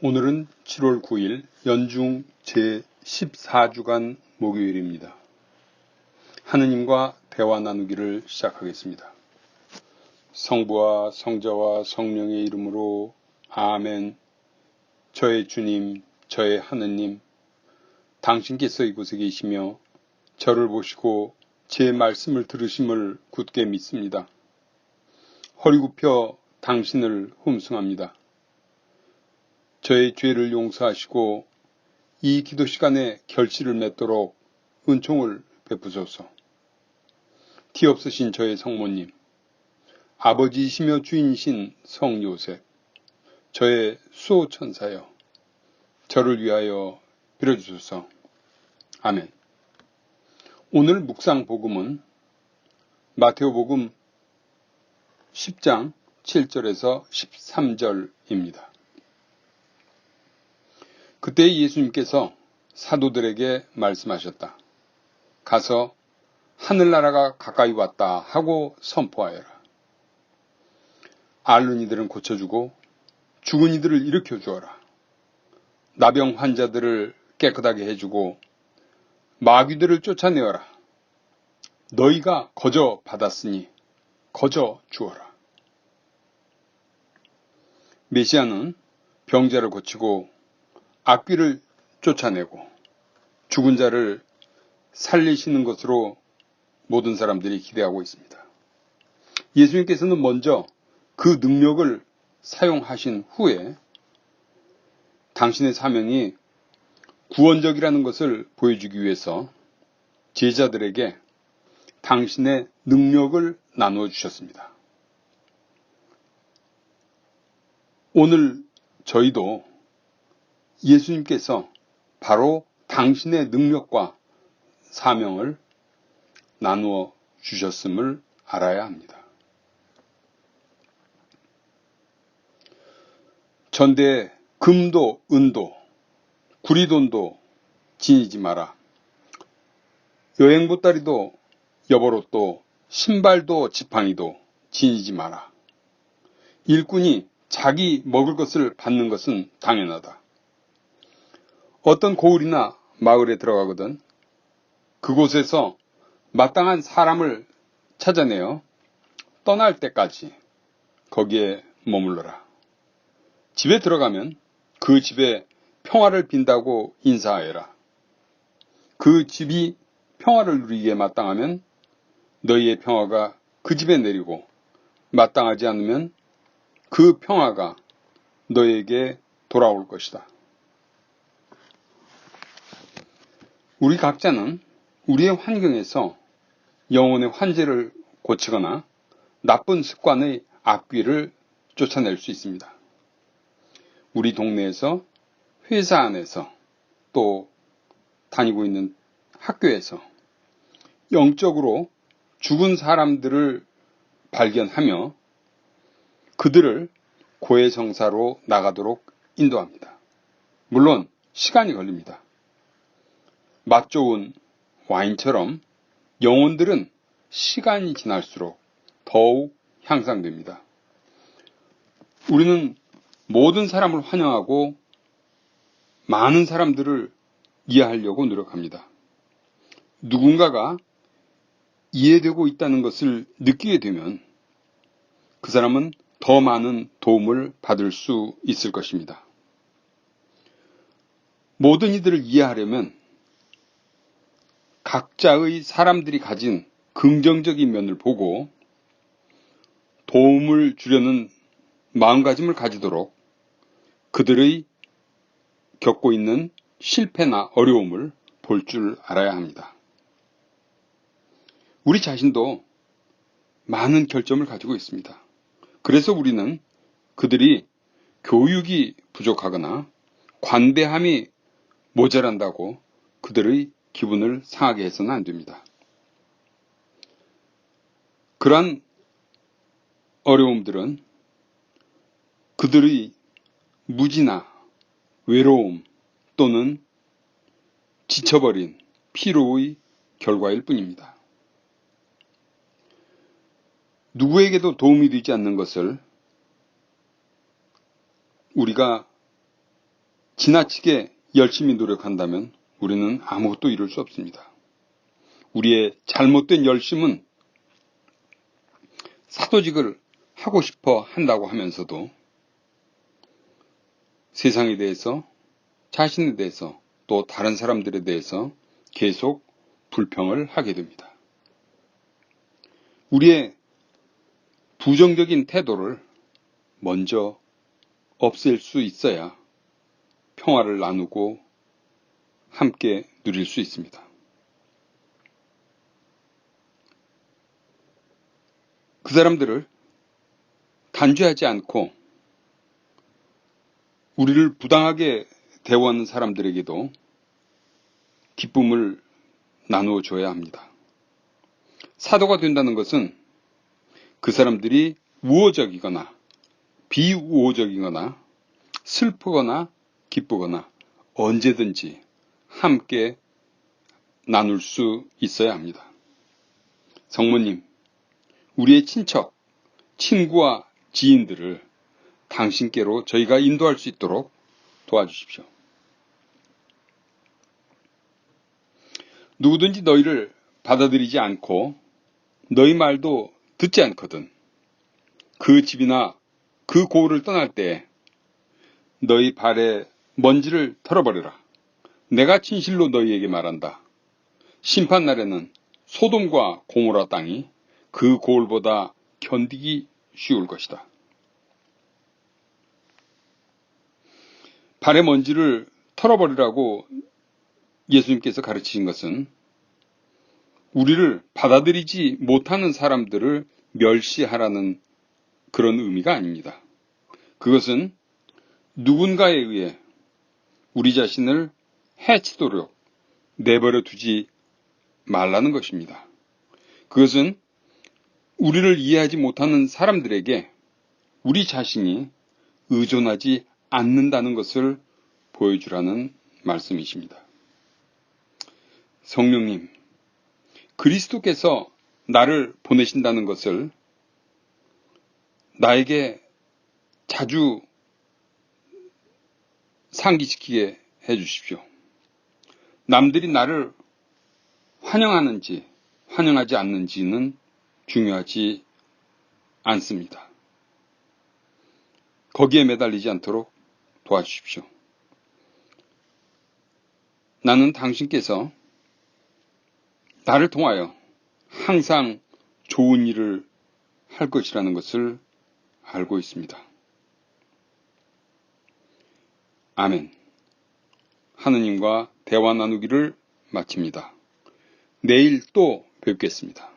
오늘은 7월 9일 연중 제14주간 목요일입니다. 하느님과 대화 나누기를 시작하겠습니다. 성부와 성자와 성령의 이름으로 아멘. 저의 주님, 저의 하느님, 당신께서 이곳에 계시며 저를 보시고 제 말씀을 들으심을 굳게 믿습니다. 허리 굽혀 당신을 훔승합니다. 저의 죄를 용서하시고 이 기도 시간에 결실을 맺도록 은총을 베푸소서. 티 없으신 저의 성모님, 아버지이시며 주인이신 성 요셉, 저의 수호천사여, 저를 위하여 빌어주소서. 아멘. 오늘 묵상 복음은 마테오 복음 10장 7절에서 13절입니다. 그때 예수님께서 사도들에게 말씀하셨다. 가서 하늘나라가 가까이 왔다 하고 선포하여라. 앓는 이들은 고쳐주고 죽은 이들을 일으켜 주어라. 나병 환자들을 깨끗하게 해주고 마귀들을 쫓아내어라. 너희가 거저 받았으니 거저 주어라. 메시아는 병자를 고치고 악귀를 쫓아내고 죽은 자를 살리시는 것으로 모든 사람들이 기대하고 있습니다. 예수님께서는 먼저 그 능력을 사용하신 후에 당신의 사명이 구원적이라는 것을 보여주기 위해서 제자들에게 당신의 능력을 나누어 주셨습니다. 오늘 저희도 예수님께서 바로 당신의 능력과 사명을 나누어 주셨음을 알아야 합니다. 전대 금도 은도 구리돈도 지니지 마라. 여행 보따리도 여보로또 신발도 지팡이도 지니지 마라. 일꾼이 자기 먹을 것을 받는 것은 당연하다. 어떤 고을이나 마을에 들어가거든 그곳에서 마땅한 사람을 찾아내어 떠날 때까지 거기에 머물러라. 집에 들어가면 그 집에 평화를 빈다고 인사하여라. 그 집이 평화를 누리기에 마땅하면 너희의 평화가 그 집에 내리고 마땅하지 않으면 그 평화가 너에게 돌아올 것이다. 우리 각자는 우리의 환경에서 영혼의 환제를 고치거나 나쁜 습관의 악귀를 쫓아낼 수 있습니다. 우리 동네에서 회사 안에서 또 다니고 있는 학교에서 영적으로 죽은 사람들을 발견하며 그들을 고해성사로 나가도록 인도합니다. 물론 시간이 걸립니다. 맛 좋은 와인처럼 영혼들은 시간이 지날수록 더욱 향상됩니다. 우리는 모든 사람을 환영하고 많은 사람들을 이해하려고 노력합니다. 누군가가 이해되고 있다는 것을 느끼게 되면 그 사람은 더 많은 도움을 받을 수 있을 것입니다. 모든 이들을 이해하려면 각자의 사람들이 가진 긍정적인 면을 보고 도움을 주려는 마음가짐을 가지도록 그들의 겪고 있는 실패나 어려움을 볼 줄 알아야 합니다. 우리 자신도 많은 결점을 가지고 있습니다. 그래서 우리는 그들이 교육이 부족하거나 관대함이 모자란다고 그들의 기분을 상하게 해서는 안 됩니다. 그러한 어려움들은 그들의 무지나 외로움 또는 지쳐버린 피로의 결과일 뿐입니다. 누구에게도 도움이 되지 않는 것을 우리가 지나치게 열심히 노력한다면 우리는 아무것도 이룰 수 없습니다. 우리의 잘못된 열심은 사도직을 하고 싶어 한다고 하면서도 세상에 대해서 자신에 대해서 또 다른 사람들에 대해서 계속 불평을 하게 됩니다. 우리의 부정적인 태도를 먼저 없앨 수 있어야 평화를 나누고 함께 누릴 수 있습니다. 그 사람들을 단죄하지 않고 우리를 부당하게 대우하는 사람들에게도 기쁨을 나누어 줘야 합니다. 사도가 된다는 것은 그 사람들이 우호적이거나 비우호적이거나 슬프거나 기쁘거나 언제든지 함께 나눌 수 있어야 합니다. 성모님, 우리의 친척, 친구와 지인들을 당신께로 저희가 인도할 수 있도록 도와주십시오. 누구든지 너희를 받아들이지 않고 너희 말도 듣지 않거든. 그 집이나 그 고을을 떠날 때 너희 발에 먼지를 털어버려라. 내가 진실로 너희에게 말한다. 심판 날에는 소돔과 고모라 땅이 그 고을보다 견디기 쉬울 것이다. 발의 먼지를 털어버리라고 예수님께서 가르치신 것은 우리를 받아들이지 못하는 사람들을 멸시하라는 그런 의미가 아닙니다. 그것은 누군가에 의해 우리 자신을 해치도록 내버려 두지 말라는 것입니다. 그것은 우리를 이해하지 못하는 사람들에게 우리 자신이 의존하지 않는다는 것을 보여주라는 말씀이십니다. 성령님, 그리스도께서 나를 보내신다는 것을 나에게 자주 상기시키게 해 주십시오. 남들이 나를 환영하는지 환영하지 않는지는 중요하지 않습니다. 거기에 매달리지 않도록 도와주십시오. 나는 당신께서 나를 통하여 항상 좋은 일을 할 것이라는 것을 알고 있습니다. 아멘. 하느님과 대화 나누기를 마칩니다. 내일 또 뵙겠습니다.